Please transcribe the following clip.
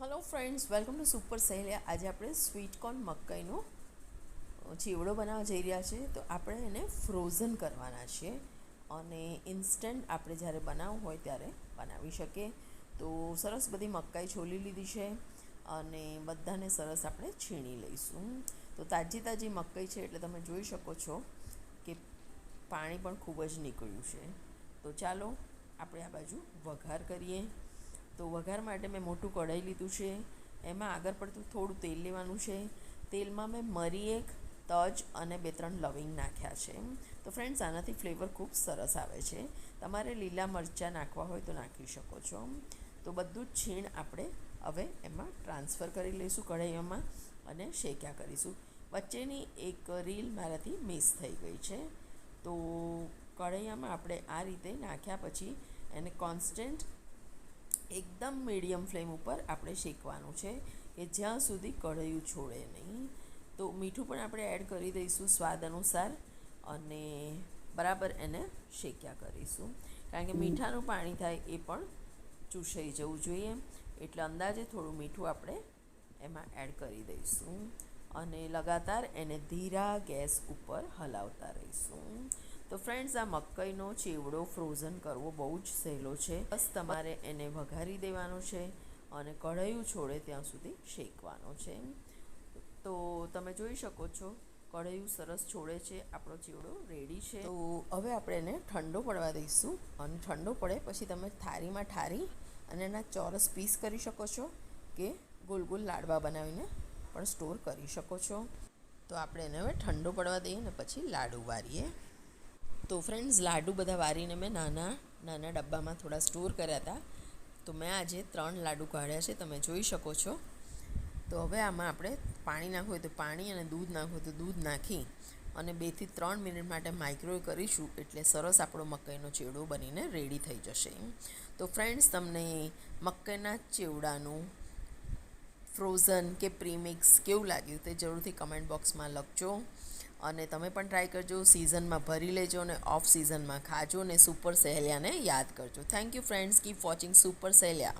Hello friends welcome to super Saheliya આજે આપણે sweet corn મકાઈનો ચીવડો બનાવવા જઈ રહ્યા છીએ. તો આપણે એને ફ્રોઝન કરવાના છીએ અને ઇન્સ્ટન્ટ આપણે જ્યારે બનાવવું હોય ત્યારે બનાવી શકીએ. તો સરસ બધી મકાઈ છોલી લીધી છે અને બધાને સરસ આપણે છીણી લઈશું. તો તાજી તાજી મકાઈ છે એટલે તમે જોઈ શકો છો કે પાણી પણ ખૂબ જ નીકળ્યું છે. તો ચાલો આપણે આ બાજુ વઘાર કરીએ. તો વઘાર માટે મેં મોટું કઢાઈ લીધું છે. એમાં આગળ પડતું થોડું તેલ લેવાનું છે. તેલમાં મેં મરી એક, તજ અને બે ત્રણ લવિંગ નાખ્યા છે. તો ફ્રેન્ડ્સ આનાથી ફ્લેવર ખૂબ સરસ આવે છે. તમારે લીલા મરચાં નાખવા હોય તો નાખી શકો છો. તો બધું જ છીણ આપણે હવે એમાં ટ્રાન્સફર કરી લઈશું કઢાઈઓમાં અને શેક્યા કરીશું. વચ્ચેની એક રીલ મારાથી મિસ થઈ ગઈ છે. તો કઢાઈયામાં આપણે આ રીતે નાખ્યા પછી એને કોન્સ્ટન્ટ એકદમ મીડિયમ ફ્લેમ ઉપર આપણે શેકવાનું છે કે જ્યાં સુધી કઢાયું છોડે નહીં. તો મીઠું પણ આપણે એડ કરી દઈશું સ્વાદ અનુસાર અને બરાબર એને શેક્યા કરીશું. કારણ કે મીઠાનું પાણી થાય એ પણ ચૂસાઈ જવું જોઈએ. એટલે અંદાજે થોડું મીઠું આપણે એમાં એડ કરી દઈશું. અને લગાતાર એને ધીરા ગેસ ઉપર હલાવતા રહીશું. તો ફ્રેન્ડ્સ આ મકાઈનો ચેવડો ફ્રોઝન કરવો બહુ જ સહેલો છે. બસ તમારે એને વઘારી દેવાનો છે અને કઢાયું છોડે ત્યાં સુધી શેકવાનો છે. તો તમે જોઈ શકો છો, કઢાયું સરસ છોડે છે, આપણો ચેવડો રેડી છે. તો હવે આપણે એને ઠંડો પડવા દઈશું. અને ઠંડો પડે પછી તમે થાળીમાં ઠારી અને એના ચોરસ પીસ કરી શકો છો કે ગોલ ગોલ લાડવા બનાવીને પણ સ્ટોર કરી શકો છો. તો આપણે એને હવે ઠંડો પડવા દઈએ ને પછી લાડુ વારીએ. તો ફ્રેન્ડ્સ લાડુ બધા વારીને મેં નાના નાના ડબ્બામાં થોડા સ્ટોર કર્યા હતા. તો મેં આજે ત્રણ લાડુ કાઢ્યા છે, તમે જોઈ શકો છો. તો હવે આમાં આપણે પાણી નાખવું હોય તો પાણી અને દૂધ નાખવું હોય તો દૂધ નાખી અને બેથી ત્રણ મિનિટ માટે માઇક્રોવેવ કરીશું એટલે સરસ આપણો મકાઈનો ચેવડો બનીને રેડી થઈ જશે. તો ફ્રેન્ડ્સ તમને મકાઈના ચેવડાનું ફ્રોઝન કે પ્રીમિક્સ કેવું લાગ્યું તે જરૂરથી કમેન્ટ બોક્સમાં લખજો. અને તમે પણ ટ્રાય કરજો સિઝનમાં ભરી લેજો અને ઓફ સિઝનમાં ખાજો અને સુપર સહેલિયાને યાદ કરજો. Thank you friends keep watching super Saheliya.